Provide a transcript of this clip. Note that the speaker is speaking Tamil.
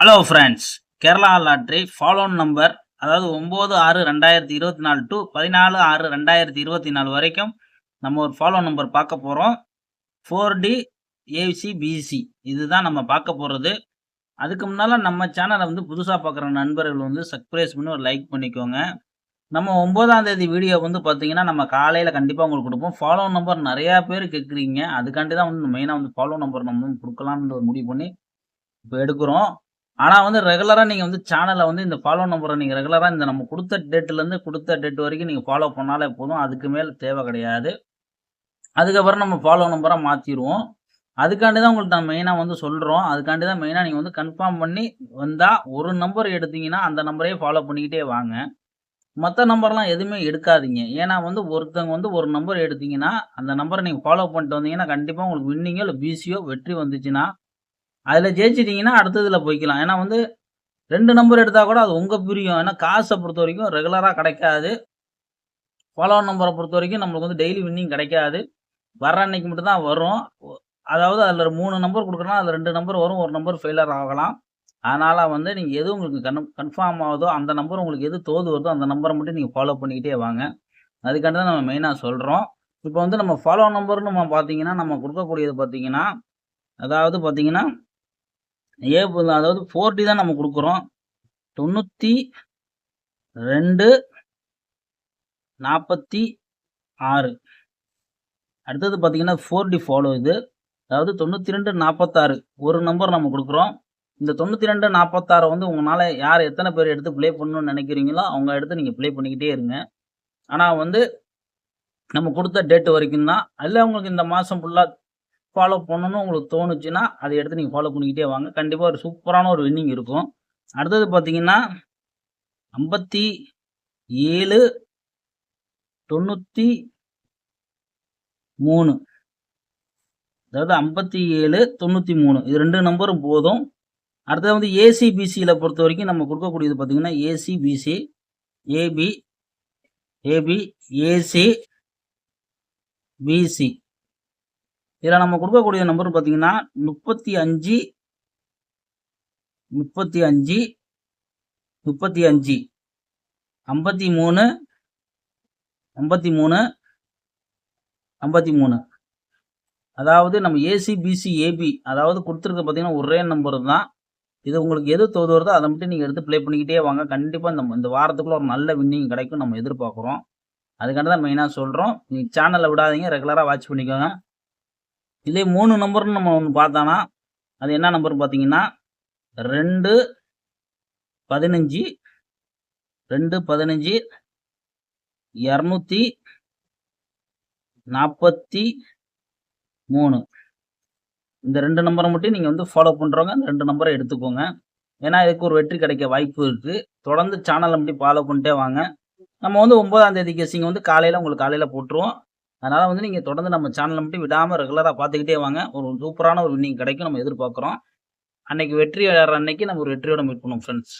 ஹலோ ஃப்ரெண்ட்ஸ் கேரளா லாட்ரி ஃபாலோன் நம்பர் அதாவது ஒம்பது ஆறு ரெண்டாயிரத்தி இருபத்தி நாலு டு பதினாலு ஆறு ரெண்டாயிரத்தி இருபத்தி நாலு வரைக்கும் நம்ம ஒரு ஃபாலோ நம்பர் பார்க்க போகிறோம் ஃபோர் டி ஏசி பிசி இதுதான் நம்ம பார்க்க போகிறது அதுக்கு முன்னால் நம்ம சேனலை வந்து புதுசாக பார்க்குற நண்பர்கள் வந்து சப்ஸ்கிரைப் பண்ணி ஒரு லைக் பண்ணிக்கோங்க. நம்ம ஒம்பதாம் தேதி வீடியோ வந்து பார்த்தீங்கன்னா நம்ம காலையில் கண்டிப்பாக உங்களுக்கு கொடுப்போம். ஃபாலோ நம்பர் நிறையா பேர் கேட்குறீங்க. அதுக்காண்டி தான் வந்து மெயினாக வந்து ஃபாலோ நம்பர் நம்ம கொடுக்கலாம்னு ஒரு முடிவு பண்ணி இப்போ எடுக்கிறோம். ஆனால் வந்து ரெகுலராக நீங்கள் வந்து சேனலை வந்து இந்த ஃபாலோ நம்பரை நீங்கள் ரெகுலராக இந்த நம்ம கொடுத்த டேட்லேருந்து கொடுத்த டேட் வரைக்கும் நீங்கள் ஃபாலோ பண்ணாலே போதும். அதுக்கு மேலே தேவை கிடையாது. அதுக்கப்புறம் நம்ம ஃபாலோ நம்பராக மாற்றிடுவோம் அதுக்காண்டி தான் உங்களுக்கு நான் மெயினாக வந்து சொல்கிறோம் அதுக்காண்டி தான் மெயினாக நீங்கள் வந்து கன்ஃபார்ம் பண்ணி வந்தால் ஒரு நம்பர் எடுத்தீங்கன்னா அந்த நம்பரையே ஃபாலோ பண்ணிக்கிட்டே வாங்க. மற்ற நம்பர்லாம் எதுவுமே எடுக்காதீங்க. ஏன்னா வந்து ஒருத்தவங்க வந்து ஒரு நம்பர் எடுத்தீங்கன்னா அந்த நம்பரை நீங்கள் ஃபாலோ பண்ணிட்டு வந்தீங்கன்னா கண்டிப்பாக உங்களுக்கு வின்னிங்கோ இல்லை பிசியோ வெற்றி வந்துச்சுன்னா அதில் ஜெயிச்சிட்டிங்கன்னா அடுத்ததில் போய்க்கலாம். ஏன்னா வந்து ரெண்டு நம்பர் எடுத்தால் கூட அது உங்கள் பிரியம். ஏன்னா காசை பொறுத்த வரைக்கும் ரெகுலராக கிடைக்காது. ஃபாலோ நம்பரை பொறுத்த வரைக்கும் நம்மளுக்கு வந்து டெய்லி வின்னிங் கிடைக்காது. வர்ற அன்னைக்கு மட்டும் தான் வரும். அதாவது அதில் மூணு நம்பர் கொடுக்குறோன்னா அதில் ரெண்டு நம்பர் வரும். ஒரு நம்பர் ஃபெயிலர் ஆகலாம். அதனால் வந்து நீங்கள் எது உங்களுக்கு கன் கன்ஃபார்ம் ஆகுதோ அந்த நம்பர் உங்களுக்கு எது தோது வருதோ அந்த நம்பரை மட்டும் நீங்கள் ஃபாலோ பண்ணிக்கிட்டே வாங்க. அதுக்காண்டி தான் நம்ம மெயினாக சொல்கிறோம் இப்போ வந்து நம்ம ஃபாலோ நம்பர்னு நம்ம பார்த்தீங்கன்னா நம்ம கொடுக்கக்கூடியது பார்த்தீங்கன்னா அதாவது பார்த்தீங்கன்னா ஏ அதாவது ஃபோர்ட்டி தான் நம்ம கொடுக்குறோம். தொண்ணூற்றி ரெண்டு நாற்பத்தி ஆறு. அடுத்தது பார்த்தீங்கன்னா ஃபோர் டி ஃபாலோ இது. அதாவது தொண்ணூற்றி ரெண்டு நாற்பத்தாறு ஒரு நம்பர் நம்ம கொடுக்குறோம். இந்த தொண்ணூற்றி ரெண்டு நாற்பத்தாறு வந்து உங்களால் யார் எத்தனை பேர் எடுத்து ப்ளே பண்ணணும்னு நினைக்கிறீங்களோ அவங்க எடுத்து நீங்கள் ப்ளே பண்ணிக்கிட்டே இருங்க. ஆனால் வந்து நம்ம கொடுத்த டேட்டு வரைக்கும் தான் அதில் உங்களுக்கு இந்த மாதம் ஃபுல்லாக ஃபாலோ பண்ணணும்னு உங்களுக்கு தோணுச்சுன்னா அதை எடுத்து நீங்கள் ஃபாலோ பண்ணிக்கிட்டே வாங்க. கண்டிப்பாக ஒரு சூப்பரான ஒரு வின்னிங் இருக்கும். அடுத்தது பார்த்தீங்கன்னா ஐம்பத்தி ஏழு தொண்ணூற்றி மூணு. அதாவது ஐம்பத்தி ஏழு தொண்ணூற்றி மூணு. இது ரெண்டு நம்பரும் போதும். அடுத்தது வந்து ஏசிபிசியில் பொறுத்த வரைக்கும் நம்ம கொடுக்கக்கூடியது பார்த்தீங்கன்னா ACBC AB AB AC BC இதில் நம்ம கொடுக்கக்கூடிய நம்பர் பார்த்தீங்கன்னா முப்பத்தி அஞ்சு முப்பத்தி அஞ்சு முப்பத்தி அஞ்சு ஐம்பத்தி மூணு ஐம்பத்தி மூணு ஐம்பத்தி மூணு. அதாவது நம்ம ஏசி பிசி ஏபி அதாவது கொடுத்துருக்க பார்த்தீங்கன்னா ஒரே நம்பர் தான். இது உங்களுக்கு எது தோது வருதோ அதை மட்டும் நீங்கள் எடுத்து ப்ளே பண்ணிக்கிட்டே வாங்க. கண்டிப்பாக இந்த இந்த வாரத்துக்குள்ள ஒரு நல்ல வின்னிங் கிடைக்கும் நம்ம எதிர்பார்க்குறோம். அதுக்காண்டி தான் மெயினாக சொல்கிறோம் நீங்கள் சேனலை விடாதீங்க. ரெகுலராக வாட்ச் பண்ணிக்கோங்க. இதே மூணு நம்பர்னு நம்ம ஒன்று பார்த்தோன்னா அது என்ன நம்பர் பார்த்தீங்கன்னா ரெண்டு பதினஞ்சு ரெண்டு பதினஞ்சு இரநூத்தி நாற்பத்தி மூணு. இந்த ரெண்டு நம்பரை மட்டும் நீங்கள் வந்து ஃபாலோ பண்ணுறவங்க அந்த ரெண்டு நம்பரை எடுத்துக்கோங்க. ஏன்னா இதுக்கு ஒரு வெற்றி கிடைக்க வாய்ப்பு இருக்குது தொடர்ந்து சேனலை மட்டும் ஃபாலோ பண்ணிட்டே வாங்க. நம்ம வந்து ஒன்பதாம் தேதி கெஸிங் வந்து காலையில் உங்களுக்கு காலையில் போட்டுருவோம். அதனால் வந்து நீங்கள் தொடர்ந்து நம்ம சேனலை மட்டும் விடாமல் ரெகுலராக பார்த்துக்கிட்டே வாங்க. ஒரு சூப்பரான ஒரு வின்னிங் கிடைக்கும் நம்ம எதிர்பார்க்குறோம். அன்னைக்கு வெற்றி அன்னைக்கு நம்ம ஒரு வெற்றியோட மீட் பண்ணுவோம் ஃப்ரெண்ட்ஸ்